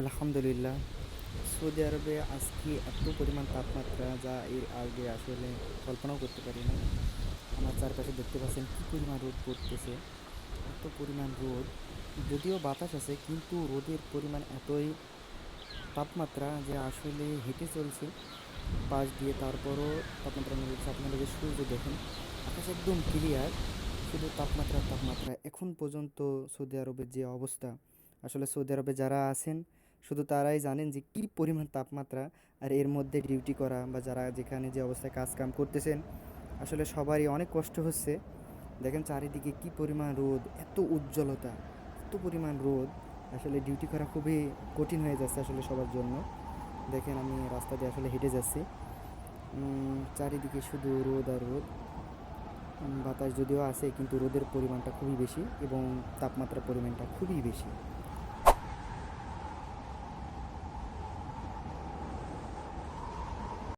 আলহামদুলিল্লাহ। সৌদি আরবে আজকে এত পরিমাণ তাপমাত্রা যা এর আগে আসলে কল্পনাও করতে পারি না আমার চারপাশে দেখতে পাচ্ছেন কী পরিমাণ রোদ পড়তেছে, এত পরিমাণ রোদ। যদিও বাতাস আছে, কিন্তু রোদের পরিমাণ এতই তাপমাত্রা যে আসলে হেঁটে চলছে। পাশ দিয়ে তারপরও তাপমাত্রা নেমে যাচ্ছে আপনারা যে সূর্য দেখেন। আকাশ একদম ক্লিয়ার শুধু তাপমাত্রা তাপমাত্রা। এখন পর্যন্ত সৌদি আরবের যে অবস্থা, আসলে সৌদি আরবে যারা আছেন শুধু তারাই জানেন যে কী পরিমাণ তাপমাত্রা আর এর মধ্যে ডিউটি করা বা যারা যেখানে যে অবস্থায় কাজ কাম করতেছেন, আসলে সবারই অনেক কষ্ট হচ্ছে। দেখেন চারিদিকে কী পরিমাণ রোদ, এত উজ্জ্বলতা, এত পরিমাণ রোদ, আসলে ডিউটি করা খুবই কঠিন হয়ে যাচ্ছে আসলে সবার জন্য। দেখেন আমি রাস্তা দিয়ে আসলে হেঁটে যাচ্ছি। চারিদিকে শুধু রোদ আর রোদ। বাতাস যদিও আছে, কিন্তু রোদের পরিমাণটা খুবই বেশি এবং তাপমাত্রার পরিমাণটা খুবই বেশি।